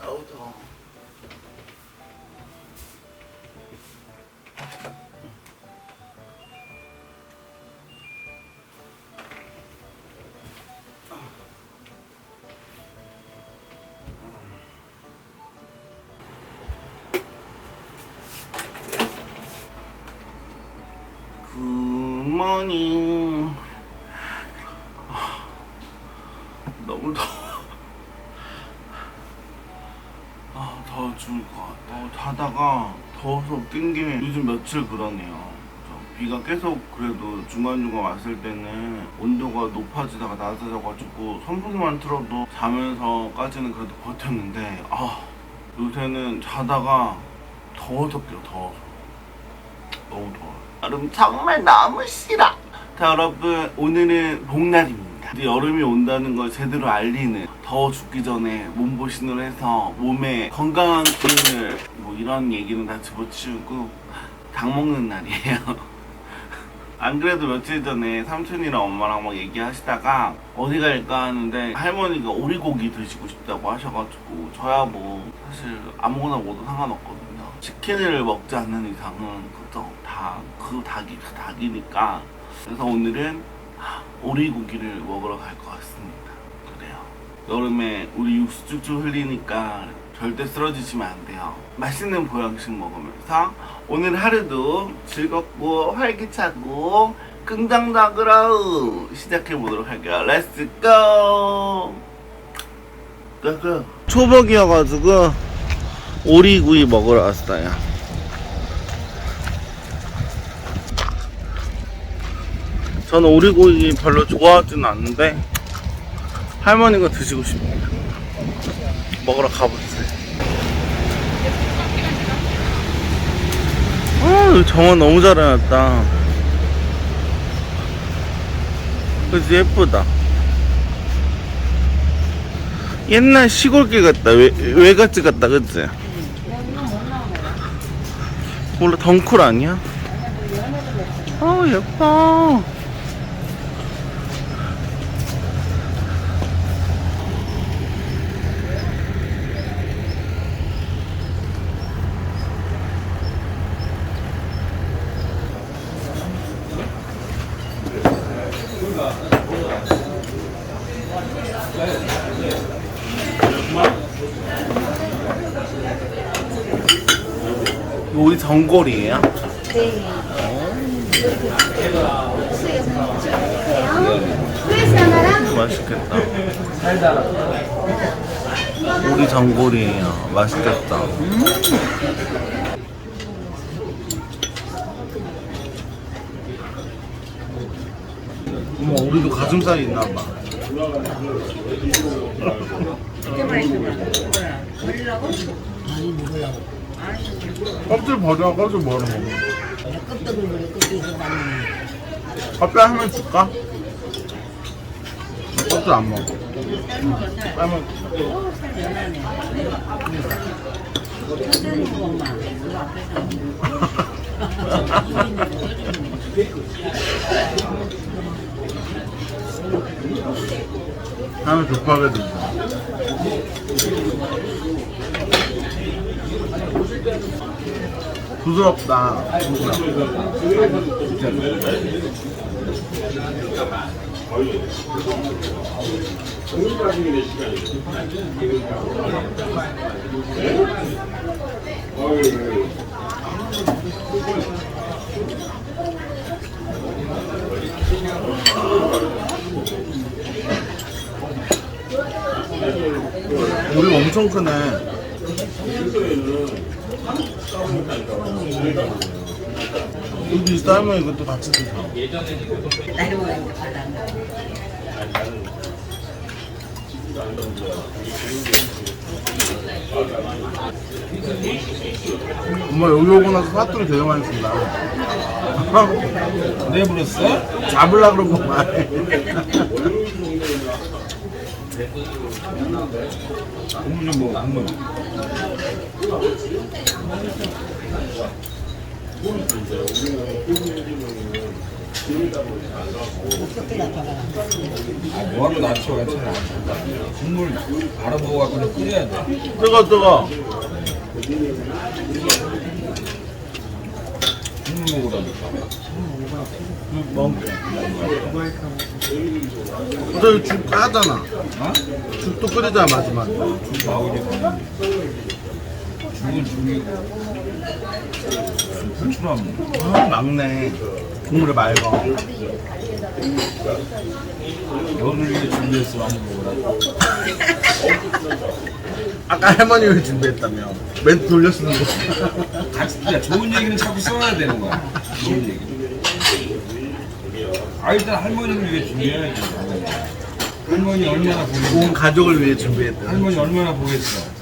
아우 더워. 굿모닝. 아, 너무 더워. 아, 더워 죽을 것 같아. 어, 자다가 더워서 뛴게 요즘 며칠 그러네요. 저 비가 계속 그래도 중간중간 왔을 때는 온도가 높아지다가 낮아져가지고 선풍기만 틀어도 자면서까지는 그래도 버텼는데, 아, 요새는 자다가 더워서 깨요, 더워서. 너무 더워요. 여름 정말 너무 싫어. 자, 여러분, 오늘은 복날입니다. 이제 여름이 온다는 걸 제대로 알리는 더워 죽기 전에 몸보신을 해서 몸에 건강한 기운을 뭐 이런 얘기는 다 집어치우고 닭 먹는 날이에요. 안 그래도 며칠 전에 삼촌이랑 엄마랑 막 얘기하시다가 어디 갈까 하는데 할머니가 오리고기 드시고 싶다고 하셔가지고 저야 뭐 사실 아무거나 먹어도 상관없거든요. 치킨을 먹지 않는 이상은 그죠 다그 닭이 그 닭이니까 그래서 오늘은 오리고기를 먹으러 갈 것 같습니다. 그래요. 여름에 우리 육수 쭉쭉 흘리니까 절대 쓰러지시면 안 돼요. 맛있는 보양식 먹으면서 오늘 하루도 즐겁고 활기차고 끙당당으로 시작해 보도록 할게요. 렛츠 고! 고고! 초복이어가지고 오리구이 먹으러 왔어요. 저는 오리고기 별로 좋아하지는 않는데 할머니가 드시고 싶네요. 먹으러 가보세요. 아, 정원 너무 잘 해놨다. 그치, 예쁘다. 옛날 시골길 같다. 외, 외갓집 같다, 그치? 몰라, 덩쿨 아니야? 아, 예뻐. 여기 전골이에요? 맛있겠다. 우리 전골이에요. 맛있겠다. 어머, 우리도 가슴살이 있나 봐. 껍질 버려, 껍질 그래 껍데기 나는 껍질 하면 줄까? 껍질 안 먹어. 삶은 앞에서 하면 급하게 든다. 부드럽다. 우리 엄청 크네. 여기 삶은 이것도 같이 드셔. 나이 먹으니까 엄마 여기 오고 나서 사투리 되게 많이 쓴다. 내 불렀어? 잡으려 그런 거 많이. 국물 좀 먹어 국물. 아 뭐하러 낮춰 괜찮아 국물 바로 먹어갖고 끓여야 돼 뜨거 뜨거. 먹으라니까 먹을게. 어차피 죽 까잖아. 어? 죽도 끓이잖아 마지막에. 죽 나오니까 죽은 죽이고 불출하면 아, 막네. 국물에 맑아. 너를 위해 준비했어 많이 먹으라 아까 할머니가 준비했다며. 멘트 돌려 쓰는 거. 같이 야 좋은 얘기는 자꾸 써야 되는 거야 좋은 얘기 아 일단 할머니를 위해 준비해야지 할머니 얼마나 보겠어 온 가족을 위해 준비했다. 할머니 얼마나 보겠어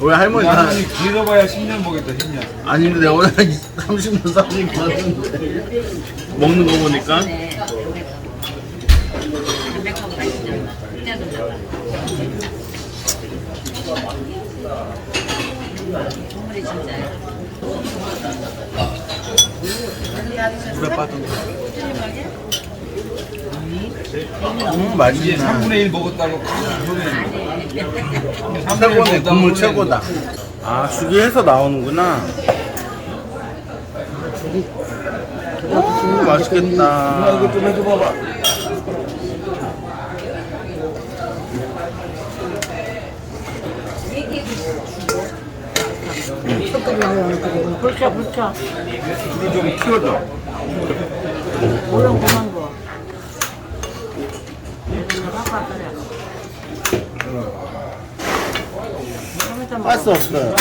왜 할머니 다 할머니 길어봐야 10년 보겠다 10년 아닌데 내가 오늘 30년 살린 것 같은데 먹는 거 보니까 네. 담백하고 맛있잖아. 진짜도 좋아. 국물이 진짜야. 물에 빠졌 네. 음 이제 맛있네. 3분의 1 먹었다고 최고네 국물 최고다. 아 죽이 해서 나오는구나. 오 맛있겠다. 이거 좀 해줘 봐봐. 불켜 불켜. 불을 좀 키워줘 물론 그만 거. 아까 그래. 가스 없어요.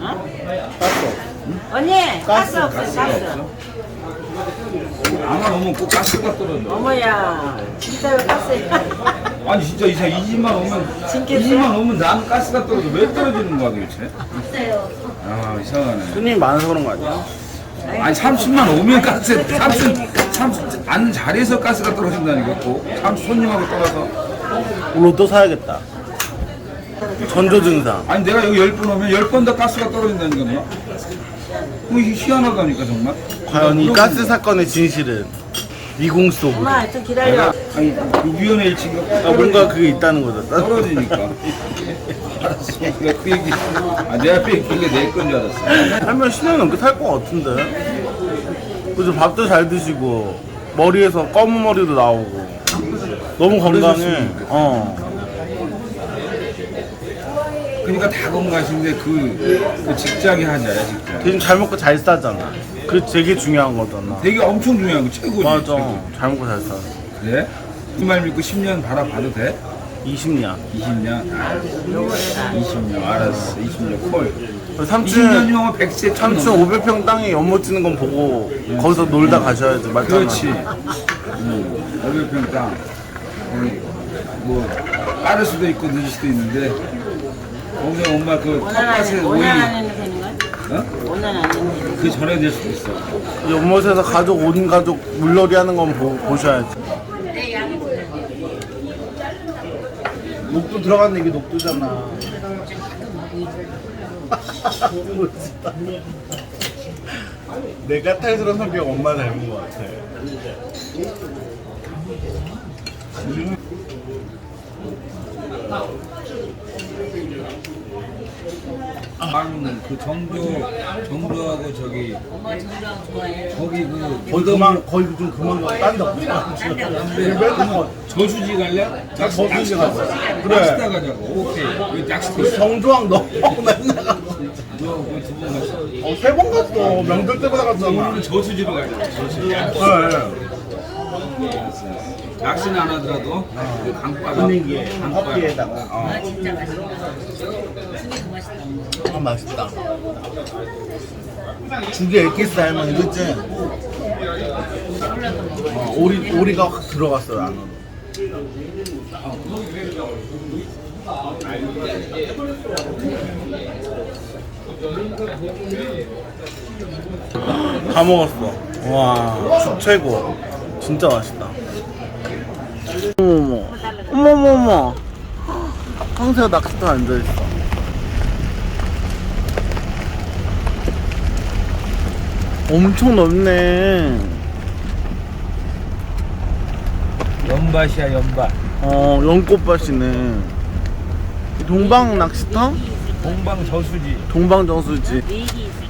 어? 가스 없어. 언니 가스, 가스 없어 가스. 나만 오면 꼭 가스가 떨어져 어머야 진짜 왜 가스야? 아니 진짜 이상 이 집만 오면 이 집만 오면 나는 가스가 떨어져 왜 떨어지는 거야 도대체 아 이상하네 손님이 많아서 그런 거 아니야? 아니 30만 오면 가스 30, 30 앉는 자리에서 가스가 떨어진다니까 꼭 30, 손님하고 떠나서 로또 사야겠다. 전조 증상. 아니 내가 여기 10번 오면 10번 다 가스가 떨어진다니까 뭐 그거 희한하다니까 정말 과연 이 그럼 가스 사건의 진실은 미공 속으로. 엄마 좀 내가 기다려. 아니 그 위원회 일치가 아, 뭔가 그게 있다는 거죠. 떨어지니까 알았어 내가 그 얘기 아, 내 앞에 있는 게내 건 줄 알았어 살면 10년 넘게 살것 같은데. 그죠 밥도 잘 드시고 머리에서 검은 머리도 나오고 너무 건강해. 어. 그러니까 다 건강하신데 그, 그 직장이 하자야 직장 대신 잘 먹고 잘 싸잖아. 그 되게 중요한 거잖아. 되게 엄청 중요한 거 최고지 맞아. 최고. 잘 먹고 잘 싸. 그래? 이말 믿고 10년 바라봐도 돼? 20년. 20년? 20년 알았어 20년 콜 삼촌 20년이면 100세 삼촌 500평 땅에 연못 짓는 건 보고 거기서 놀다 가셔야지. 맞잖아. 그렇지 음, 500평 땅 음, 뭐 빠를 수도 있고 늦을 수도 있는데 거기서 엄마 그 안에 오이 오늘 안에는 되는 거야? 어? 오늘 안에는 그 전에 될 수도 있어 연못에서 가족 온 가족 물놀이 하는 건 보, 보셔야지. 내 양이 녹두 들어가는 게 녹두잖아. 내가 탈스러운 성격 엄마 닮은 것 같아. 아는 그 정조 정조하고 저기 엄마 정장 좋아해. 거기 그 거의 그만 거의 좀 그만 없어. 그러면 저수지 갈래? 낚시 저수지 낚시타 가자. 그래. 낚시타 가자고 오케이 여기 낚시터 있어 정조왕 너 맨날 갔어. 너그두번 갔어 어, 세 번 갔어. 명절 때마다 갔잖아. 오늘은 저수지로 가자 저수지 네. 낚시는 안 하더라도 그 강바다 분위기에 강바다 커피에다가. 어. 아 진짜 맛있다. 죽이 더 맛있다. 아 맛있다. 죽에 엑기스 할머니 그치? 어, 오리 오리가 확 들어갔어 안으로. 다 먹었어. 와, 죽 최고. 진짜 맛있다. 어머, 어머, 어머머머. 황새가 낚시터 앉아있어. 엄청 넓네. 연밭이야 연밭. 어, 연꽃밭이네. 동방 낚시터? 동방 저수지. 동방 정수지. 메기 있을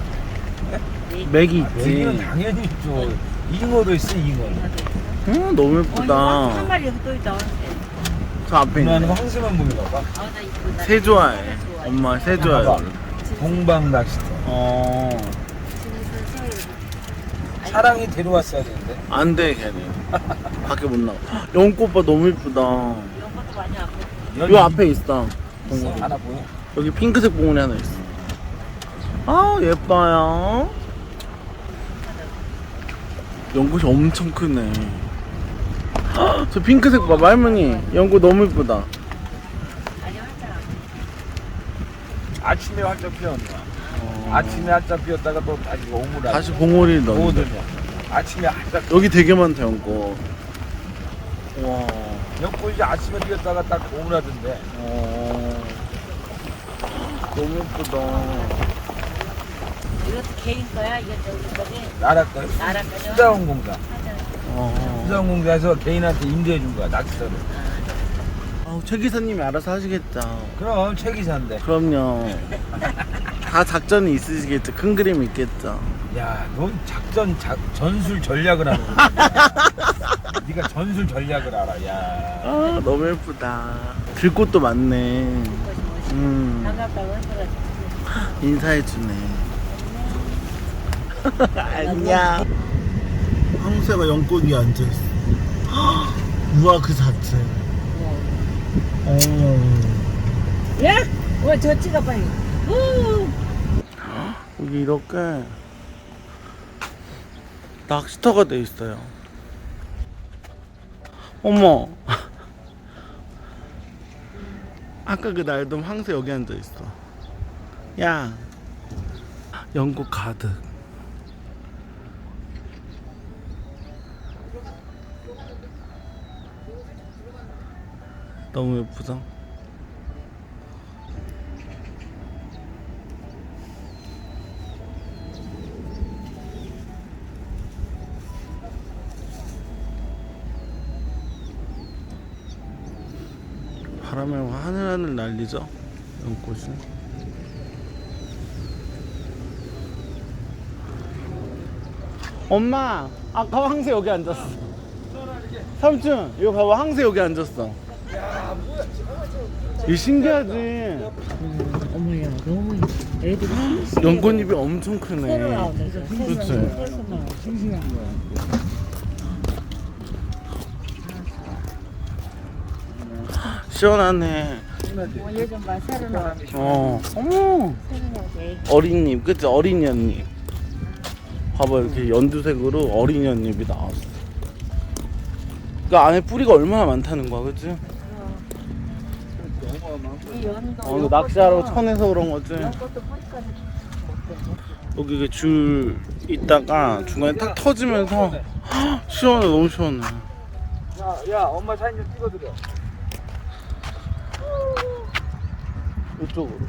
맥이 여기는 있지. 당연히 있죠. 잉어도 있어 잉어. 음, 너무 한 예쁘다. 마리 또 있다. 저 앞에 누나는 있네. 황새만 보이나 봐. 아, 나 이쁘다. 새 좋아해. 엄마 새 좋아해. 봐봐. 동방 낚시터. 어, 사랑이 데려왔어야 되는데. 안 돼, 걔는. 밖에 못 나가. 연꽃밭 너무 예쁘다. 이런 것도 많이 아프고. 요 앞에 있어. 있어? 봉우리. 하나 보여? 여기 핑크색 봉우리 하나 있어. 아, 예뻐요. 연꽃이 엄청 크네. 헉, 저 핑크색 봐봐, 할머니. 연꽃 너무 활짝. 아침에 활짝 피었나? 어, 아침에 활짝 피었다가 또 다시 오므라. 다시 봉오리 넣어. 오더냐. 아침에 활짝 여기 되게 많다, 연꽃. 와. 연꽃이 아침에 피었다가 딱 오므라던데. 어. 너무 예쁘다. 이것도 개인 거야? 이거 저기 거지? 나라 거 나라 거죠? 수자원 공사. 어. 수자원공사에서 개인한테 임대해 준 거야 낚시터를. 아우, 최 기사님이 알아서 하시겠죠. 그럼 최 기사인데. 그럼요. 다 작전이 있으시겠죠. 큰 그림 있겠죠. 야, 넌 작전 작, 전술 전략을 하는 거야. 네가 전술 전략을 알아. 야. 아, 너무 예쁘다. 들꽃도 많네. 음, 반갑다고 해서 인사해주네. 안녕. 황새가 연꽃 위에 앉아있어. 우와, 그 자체. 어. 야! 왜저 찍어 빨리. 우! 여기 이렇게 낚시터가 돼 있어요. 어머. 아까 그 날돔 황새 여기 앉아 있어. 야. 연꽃 가득. 너무 예쁘죠? 바람에 하늘하늘 날리죠? 연꽃이 엄마! 아까 황새 여기 앉았어. 삼촌 이거 봐봐. 황새 여기 앉았어 이 신기하지 어머야, 너무 애들 연꽃잎이 엄청 크네 나오네. 새로 그치? 새로 나오네. 싱싱한 거. 시원하네 어, 얘좀 봐, 새로 나오네. 어 어머 새로. 어린잎 그치 어린 연잎 봐봐 이렇게 연두색으로 어린 연잎이 나왔어 그 안에 뿌리가 얼마나 많다는 거야 그치? 이 연도. 어, 낚시하러 천에서 그런 거지. 여기 이게 줄 있다가 중간에 탁 터지면서 헉, 시원해 너무 시원해 야, 야, 엄마 사진 좀 찍어드려. 이쪽으로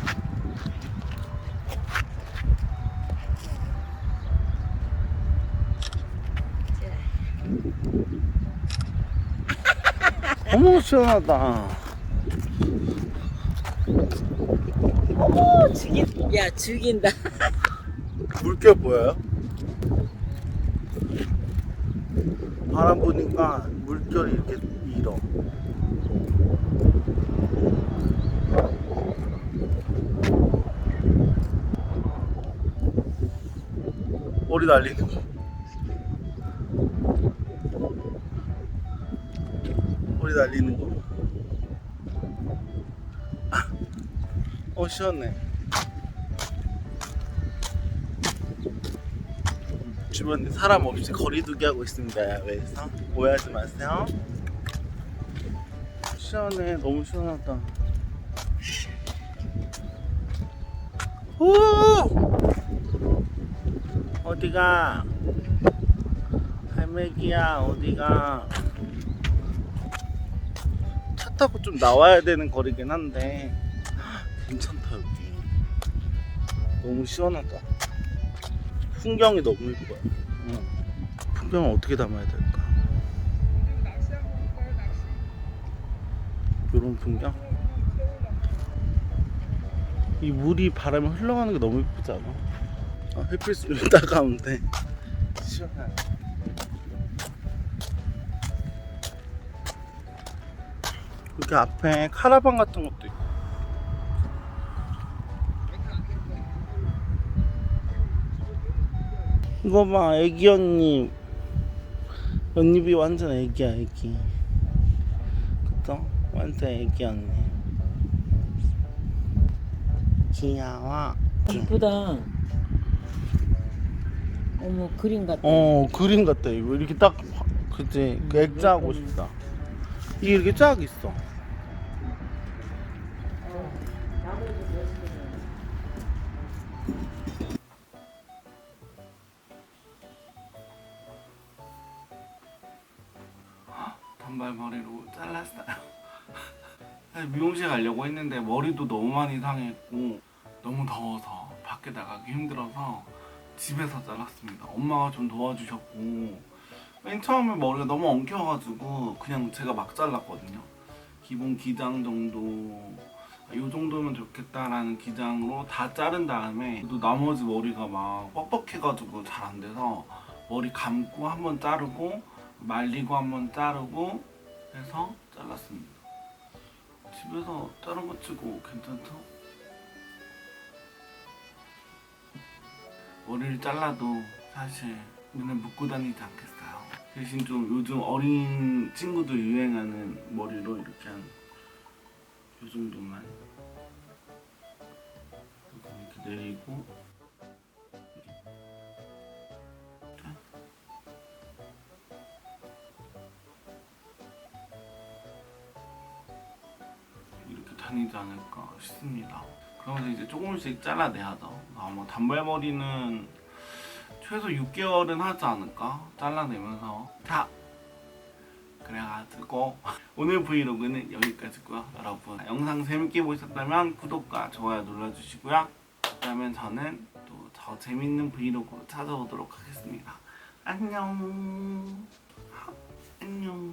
어머 시원하다 오, 죽인. 야, 죽인다. 물결 보여요? 바람 보니까 물결이 이렇게 밀어 머리 날리는 거 머리 날리는 거 어 시원해 주변에 사람 없이 거리두기 하고 있습니다 야외에서. 오해하지 마세요. 시원해 너무 시원하다. 오! 어디가? 할매기야 어디가? 차 타고 좀 나와야 되는 거리긴 한데 괜찮다 여기. 너무 시원하다. 풍경이 너무 이뻐요 응. 풍경을 어떻게 담아야 될까? 이런 풍경? 이 물이 바람에 흘러가는 게 너무 이쁘지 않아? 아, 햇빛 좀 따가운데 시원해. 이렇게 앞에 카라반 같은 것도 있고 이거 봐 애기 연잎 연잎이 완전 애기야 애기. 그쵸? 완전 애기 연잎 귀여워. 이쁘다. 어머 그림 같다. 어 그림 같다 이거 이렇게 딱 그치? 그 액자하고 싶다. 이게 이렇게 쫙 있어 단발머리로 잘랐어요 사실 미용실 가려고 했는데 머리도 너무 많이 상했고 너무 더워서 밖에 나가기 힘들어서 집에서 잘랐습니다. 엄마가 좀 도와주셨고 맨 처음에 머리가 너무 엉켜가지고 그냥 제가 막 잘랐거든요. 기본 기장 정도 이 정도면 좋겠다라는 기장으로 다 자른 다음에 또 나머지 머리가 막 뻑뻑해가지고 잘 안 돼서 머리 감고 한번 자르고 말리고 한번 자르고 해서 잘랐습니다. 집에서 자른 거 치고 괜찮죠? 머리를 잘라도 사실 눈에 묶고 다니지 않겠어요. 대신 좀 요즘 어린 친구들 유행하는 머리로 이렇게 한 요 정도만 이렇게 내리고 다니지 않을까 싶습니다. 그러면서 이제 조금씩 잘라내야죠. 아마 단발머리는 최소 6개월은 하지 않을까? 잘라내면서 자 그래가지고 오늘 브이로그는 여기까지고요 여러분 영상 재밌게 보셨다면 구독과 좋아요 눌러주시고요 그러면 저는 또 더 재밌는 브이로그로 찾아오도록 하겠습니다 안녕 안녕